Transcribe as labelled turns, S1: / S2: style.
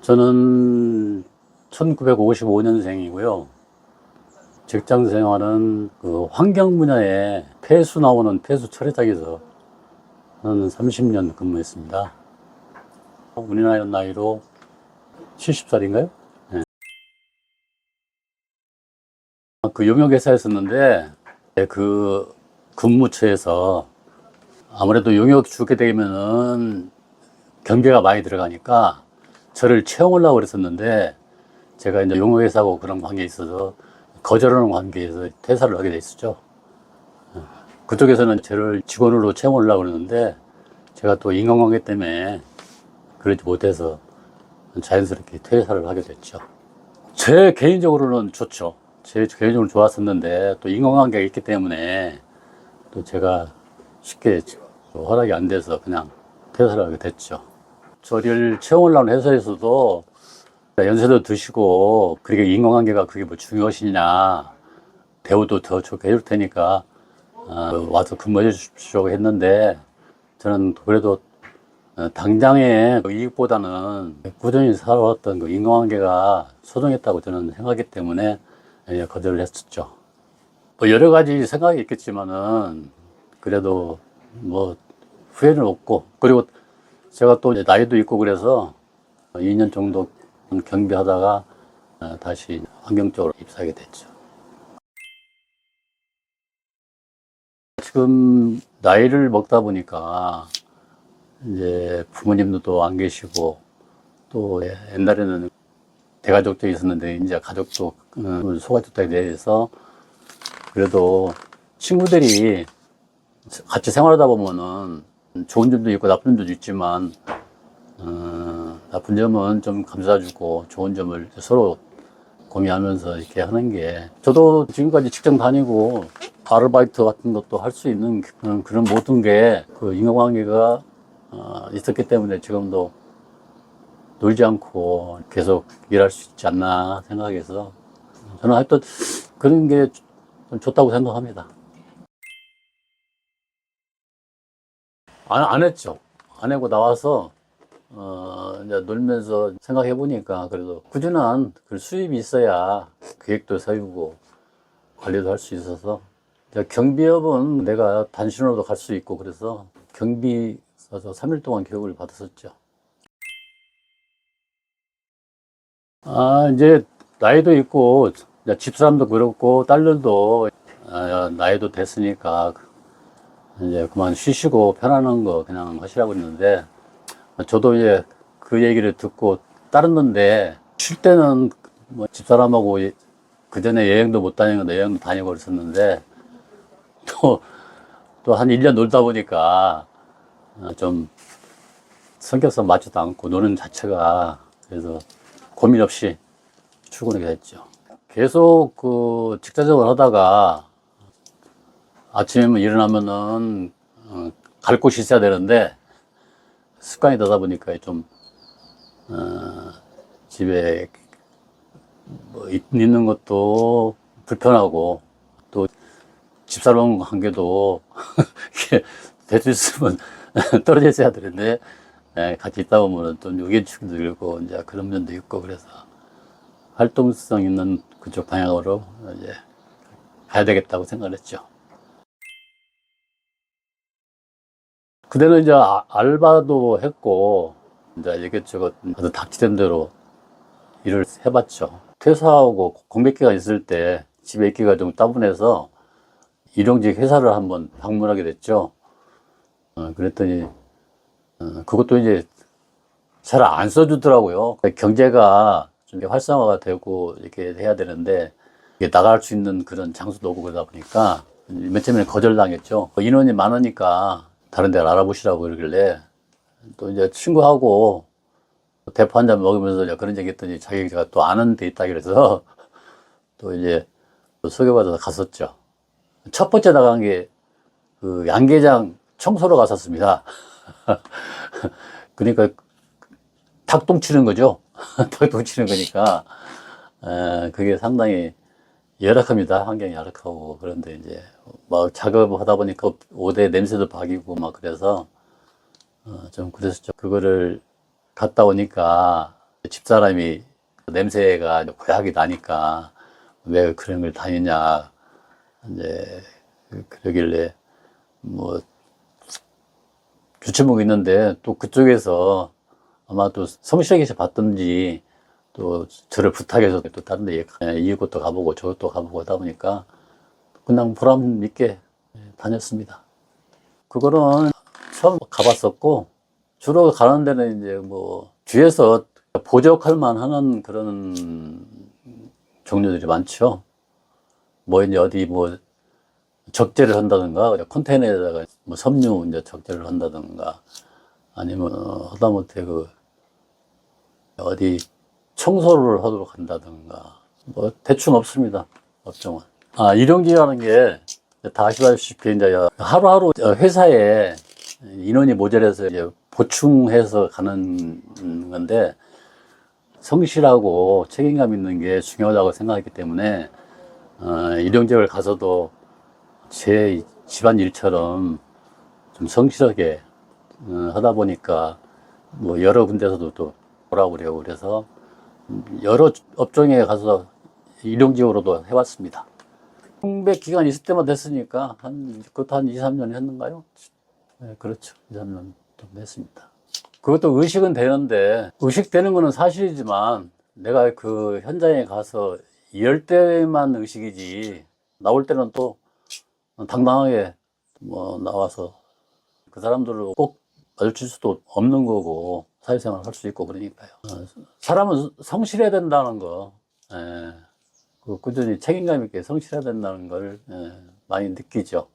S1: 저는 1955년생이고요. 직장 생활은 그 환경 분야에 폐수 나오는 폐수 처리장에서 한 30년 근무했습니다. 우리나라 나이로 70살인가요? 그 용역회사에 있었는데 그 근무처에서 아무래도 용역 주게 되면은 경비가 많이 들어가니까 저를 채용하려고 그랬었는데 제가 이제 용역회사하고 그런 관계에 있어서 거절하는 관계에서 퇴사를 하게 됐었죠. 그쪽에서는 저를 직원으로 채용하려고 그러는데 제가 또 인간관계 때문에 그러지 못해서 자연스럽게 퇴사를 하게 됐죠. 제 개인적으로는 좋죠. 제 개인적으로 좋았었는데 또 인간관계가 있기 때문에 또 제가 쉽게 허락이 안 돼서 그냥 퇴사를 하게 됐죠. 저를 채용하려는 회사에서도 연세도 드시고 그렇게 인간관계가 그게 뭐 중요하시냐 대우도 더 좋게 해줄 테니까 어, 와서 근무해 주십시오 했는데 저는 그래도 어, 당장의 그 이익보다는 꾸준히 살아왔던 그 인간관계가 소중했다고 저는 생각하기 때문에 예, 거절을 했었죠. 뭐 여러 가지 생각이 있겠지만은 그래도 뭐 후회는 없고 그리고 제가 또 나이도 있고 그래서 2년 정도 경비하다가 어, 다시 환경 쪽으로 입사하게 됐죠. 지금 나이를 먹다 보니까 이제 부모님도 안 계시고 또 옛날에는 대가족도 있었는데 이제 가족도 어, 소가족들에 대해서 그래도 친구들이 같이 생활하다 보면은 좋은 점도 있고 나쁜 점도 있지만 어, 나쁜 점은 좀 감싸주고 좋은 점을 서로 공유하면서 이렇게 하는 게 저도 지금까지 직장 다니고 아르바이트 같은 것도 할 수 있는 그런, 그런 모든 게 그 인간관계가 어, 있었기 때문에 지금도 놀지 않고 계속 일할 수 있지 않나 생각해서 저는 하여튼 그런 게좀 좋다고 생각합니다. 안, 안 했죠. 안 하고 나와서 어, 이제 놀면서 생각해 보니까 그래도 꾸준한 그 수입이 있어야 계획도 세우고 관리도 할 수 있어서 경비업은 내가 단신으로도 갈 수 있고 그래서 경비 써서 3일 동안 교육을 받았었죠. 아, 이제 나이도 있고 집사람도 그렇고 딸들도 아, 나이도 됐으니까 이제 그만 쉬시고 편안한 거 그냥 하시라고 했는데 저도 이제 그 얘기를 듣고 따랐는데 쉴 때는 뭐 집사람하고 그 전에 여행도 못 다니고 여행도 다니고 그랬었는데 또 또 한 1년 놀다 보니까 어, 좀 성격상 맞지도 않고 노는 자체가 그래서 고민 없이 출근하게 됐죠. 계속 그 직장생활 하다가 아침에 일어나면은 어, 갈 곳이 있어야 되는데 습관이 되다 보니까 좀 어, 집에 뭐 있- 있는 것도 불편하고 또 집사람 관계도 이렇게 될수 있으면 떨어져 있어야 되는데 예, 같이 있다 보면은 좀 유기축도 들고 이제 그런 면도 있고 그래서 활동성 있는 그쪽 방향으로 이제 가야 되겠다고 생각을 했죠. 그때는 이제 아- 알바도 했고 이제 이것저것 아주 닥치된 대로 일을 해봤죠. 퇴사하고 공백기가 있을 때 집에 있기가 좀 따분해서 일용직 회사를 한번 방문하게 됐죠. 어, 그랬더니 어, 그것도 이제 잘 안 써주더라고요. 경제가 좀 활성화가 되고 이렇게 해야 되는데 나갈 수 있는 그런 장소도 없고 그러다 보니까 맨 처음에 거절당했죠. 인원이 많으니까 다른 데를 알아보시라고 그러길래 또 이제 친구하고 대파 한 잔 먹으면서 이제 그런 얘기 했더니 자기가 또 아는 데 있다 그래서 또 이제 또 소개받아서 갔었죠. 첫 번째 나간 게 그 양계장 청소로 갔었습니다. 그러니까 닭똥 치는 거죠. 닭똥 치는 거니까 에, 그게 상당히 열악합니다. 환경이 열악하고 그런데 이제 막 작업하다 보니까 오대 냄새도 박이고 막 그래서 어, 좀 그랬었죠. 그거를 갔다 오니까 집사람이 냄새가 고약이 나니까 왜 그런 걸 다니냐 이제 그러길래 뭐 주체목이 있는데 또 그쪽에서 아마 또 성실하게 봤던지 또 저를 부탁해서 또 다른 데 이것도 가보고 저것도 가보고 하다 보니까 그냥 보람 있게 다녔습니다. 그거는 처음 가봤었고 주로 가는 데는 이제 뭐 뒤에서 보적할 만하는 그런 종류들이 많죠. 뭐 이제 어디 뭐 적재를 한다든가 컨테이너에다가 뭐 섬유 이제 적재를 한다든가 아니면 어, 하다못해 그 어디 청소를 하도록 한다든가 뭐 대충 없습니다 업종은 아 일용직이라는 게 다 아시다시피 이제 하루하루 회사에 인원이 모자라서 이제 보충해서 가는 건데 성실하고 책임감 있는 게 중요하다고 생각하기 때문에 어, 일용직을 가서도 제 집안 일처럼 좀 성실하게 어, 하다 보니까 뭐 여러 군데서도 또 오라고 그래요. 그래서 여러 업종에 가서 일용직으로도 해왔습니다. 공백 기간 있을 때만 됐으니까 한 그것도 한 2, 3년 했는가요? 네, 그렇죠. 2, 3년 좀 했습니다. 그것도 의식은 되는데 의식되는 거는 사실이지만 내가 그 현장에 가서 이럴 때만 의식이지 나올 때는 또 당당하게 뭐 나와서 그 사람들을 꼭 마주칠 수도 없는 거고 사회생활 할 수 있고 그러니까요. 어, 사람은 성실해야 된다는 거, 예, 그 꾸준히 책임감 있게 성실해야 된다는 걸 예, 많이 느끼죠.